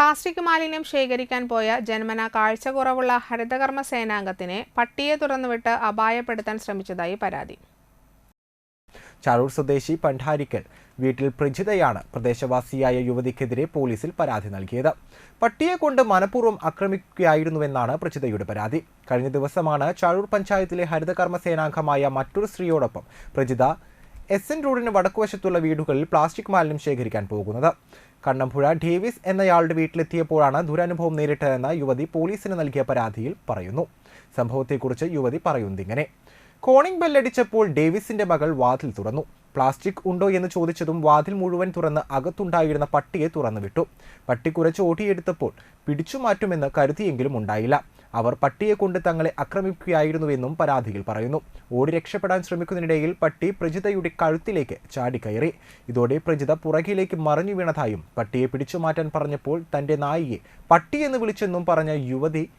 Plastic മാലിന്യം ശേഖരിക്കാൻ പോയ ജന്മന കാഴ്ച കുറവുള്ള ഹരിതകർമ്മ സേനാംഗത്തിനെ പട്ടിയെ തുറന്നുവിട്ട് അപായപ്പെടുത്താൻ ശ്രമിച്ചതായി പരാതി. ചാഴൂർ സ്വദേശി പണ്ഡാരിക്കൽ വീട്ടിൽ പ്രജിതയാണ് പ്രദേശവാസിയായ യുവതിക്കെതിരെ പോലീസിൽ പരാതി നൽകിയത്. പട്ടിയെ കൊണ്ട് മനഃപൂർവം ആക്രമിക്കുകയായിരുന്നുവെന്നാണ് പ്രജിതയുടെ പരാതി. കഴിഞ്ഞ ദിവസമാണ് ചാഴൂർ പഞ്ചായത്തിലെ ഹരിതകർമ്മ സേനാംഗമായ മറ്റൊരു സ്ത്രീയോടൊപ്പം പ്രജിത എസ് എൻ റോഡിന് വടക്കുവശത്തുള്ള വീടുകളിൽ പ്ലാസ്റ്റിക് മാലിന്യം ശേഖരിക്കാൻ പോകുന്നത്. കണ്ണമ്പുഴ ഡേവിസ് എന്നയാളുടെ വീട്ടിലെത്തിയപ്പോഴാണ് ദുരനുഭവം നേരിട്ടതെന്ന് യുവതി പോലീസിന് നൽകിയ പരാതിയിൽ പറയുന്നു. സംഭവത്തെക്കുറിച്ച് യുവതി പറയുന്നതിങ്ങനെ കോണിംഗ് ബെല്ലടിച്ചപ്പോൾ ഡേവിസിന്റെ മകൾ വാതിൽ തുറന്നു. പ്ലാസ്റ്റിക് ഉണ്ടോ എന്ന് ചോദിച്ചതും വാതിൽ മുഴുവൻ തുറന്ന് അകത്തുണ്ടായിരുന്ന പട്ടിയെ തുറന്നുവിട്ടു. പട്ടി കുറച്ച് ഓടിയെടുത്തപ്പോൾ പിടിച്ചു മാറ്റുമെന്ന് കരുതിയെങ്കിലും ഉണ്ടായില്ല. അവർ പട്ടിയെ കൊണ്ട് തങ്ങളെ ആക്രമിക്കുകയായിരുന്നുവെന്നും പരാതിയിൽ പറയുന്നു. ഓടി രക്ഷപ്പെടാൻ ശ്രമിക്കുന്നതിനിടയിൽ പട്ടി പ്രജിതയുടെ കഴുത്തിലേക്ക് ചാടിക്കയറി. ഇതോടെ പ്രജിത പുറകിലേക്ക് മറിഞ്ഞു വീണതായും പട്ടിയെ പിടിച്ചു മാറ്റാൻ പറഞ്ഞപ്പോൾ തന്റെ നായിയെ പട്ടിയെന്ന് വിളിച്ചെന്നും പറഞ്ഞ യുവതി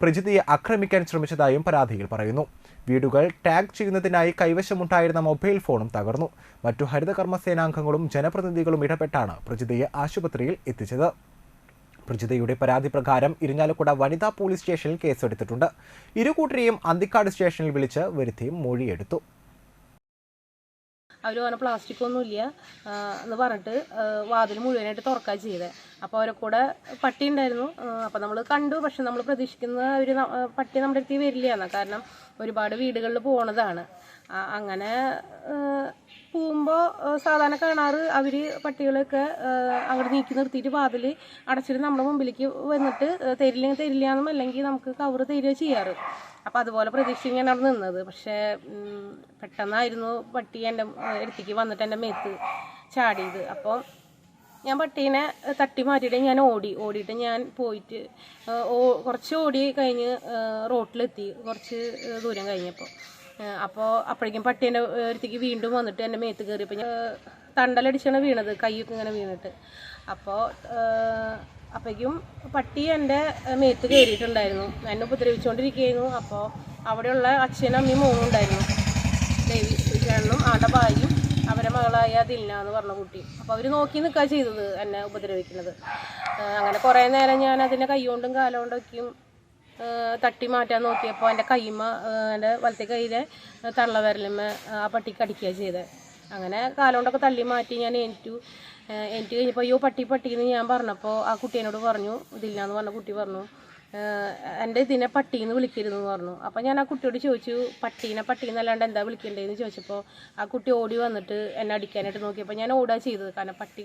പ്രജിതയെ ആക്രമിക്കാൻ ശ്രമിച്ചതായും പരാതിയിൽ പറയുന്നു. വീടുകൾ ടാഗ് ചെയ്യുന്നതിനായി കൈവശമുണ്ടായിരുന്ന മൊബൈൽ ഫോണും തകർന്നു. മറ്റു ഹരിതകർമ്മ സേനാംഗങ്ങളും ജനപ്രതിനിധികളും ഇടപെട്ടാണ് പ്രജിതയെ ആശുപത്രിയിൽ എത്തിച്ചത്. പ്രജിതയുടെ പരാതി പ്രകാരം ഇരിഞ്ഞാലക്കുട വനിതാ പോലീസ് സ്റ്റേഷനിൽ കേസെടുത്തിട്ടുണ്ട്. ഇരുകൂട്ടരെയും അന്തിക്കാട് സ്റ്റേഷനിൽ വിളിച്ച് വരുത്തിയും മൊഴിയെടുത്തു. അവർ പറഞ്ഞ പ്ലാസ്റ്റിക് ഒന്നുമില്ല എന്ന് പറഞ്ഞിട്ട് വാതിൽ മുഴുവനായിട്ട് തുറക്കുക ചെയ്തത് അപ്പോൾ അവരെ കൂടെ പട്ടി ഉണ്ടായിരുന്നു. അപ്പോൾ നമ്മൾ കണ്ടു പക്ഷെ നമ്മൾ പ്രതീക്ഷിക്കുന്ന ഒരു പട്ടി നമ്മുടെ അടുത്ത് വരില്ല എന്നാൽ കാരണം ഒരുപാട് വീടുകളിൽ പോണതാണ്. അങ്ങനെ പോകുമ്പോൾ സാധാരണ കാണാറ് അവർ പട്ടികളൊക്കെ അവിടെ നീക്കി നിർത്തിയിട്ട് വാതിൽ അടച്ചിട്ട് നമ്മുടെ മുമ്പിലേക്ക് വന്നിട്ട് തരില്ല എന്നും അല്ലെങ്കിൽ നമുക്ക് കവർ തരിക ചെയ്യാറ്. അപ്പോൾ അതുപോലെ പ്രതീക്ഷിച്ച് ഞാൻ അവിടെ നിന്നത്. പക്ഷേ പെട്ടെന്നായിരുന്നു പട്ടി എന്റെ അടുത്തേക്ക് വന്നിട്ട് എന്റെ മേത്ത് ചാടിയത്. അപ്പോൾ ഞാൻ പട്ടീനെ തട്ടി മാറ്റിയിട്ട് ഞാൻ ഓടി. ഓടിയിട്ട് ഞാൻ പോയിട്ട് കുറച്ച് ഓടി കഴിഞ്ഞ് റോട്ടിലെത്തി. കുറച്ച് ദൂരം കഴിഞ്ഞപ്പോൾ അപ്പോൾ അപ്പോഴേക്കും പട്ടീന്റെ അടുത്തേക്ക് വീണ്ടും വന്നിട്ട് എന്റെ മേത്ത് കയറിയപ്പോൾ തണ്ടലടിച്ചാണ് വീണത് കൈയൊക്കെ ഇങ്ങനെ വീണിട്ട്. അപ്പോൾ അപ്പോഴേക്കും പട്ടി എന്റെ മേത്ത് കയറിയിട്ടുണ്ടായിരുന്നു എന്നെ ഉപദ്രവിച്ചുകൊണ്ടിരിക്കുകയായിരുന്നു അപ്പോൾ അവിടെയുള്ള അച്ഛനും അമ്മയും മോനും ഉണ്ടായിരുന്നു. ദേവി ചേട്ടനും ആടെ ഭാര്യയും അവരെ മകളായ അതില്ല എന്ന് പറഞ്ഞ കുട്ടി. അപ്പോൾ അവർ നോക്കി നിൽക്കുക ചെയ്തത് എന്നെ ഉപദ്രവിക്കുന്നത്. അങ്ങനെ കുറേ നേരം ഞാൻ അതിനെ കൈകൊണ്ടും കാലുകൊണ്ടൊക്കെയും തട്ടി മാറ്റാൻ നോക്കിയപ്പോൾ എന്റെ കൈമ എന്റെ വലത്തെ കൈയിലെ തള്ളവിരലുമ്മ ആ പട്ടിക്ക് അടിക്കുക ചെയ്തത് അങ്ങനെ കാലുകൊണ്ടൊക്കെ തള്ളി മാറ്റി ഞാൻ എനിറ്റു എനിക്ക് കഴിഞ്ഞപ്പോൾ അയ്യോ പട്ടി പട്ടി എന്ന് ഞാൻ പറഞ്ഞപ്പോൾ ആ കുട്ടീനോട് പറഞ്ഞു ഇതില്ലാന്ന് പറഞ്ഞ കുട്ടി പറഞ്ഞു "ഏഹ് എന്റെ ഇതിനെ പട്ടി എന്ന് വിളിക്കരുതെന്ന് പറഞ്ഞു. അപ്പോൾ ഞാൻ ആ കുട്ടിയോട് ചോദിച്ചു പട്ടീനെ പട്ടി എന്നല്ലാണ്ട് എന്താ വിളിക്കേണ്ടതെന്ന്? ചോദിച്ചപ്പോൾ ആ കുട്ടി ഓടി വന്നിട്ട് എന്നെ അടിക്കാനായിട്ട് നോക്കിയപ്പോൾ ഞാൻ ഓടുക ചെയ്തത്. കാരണം പട്ടി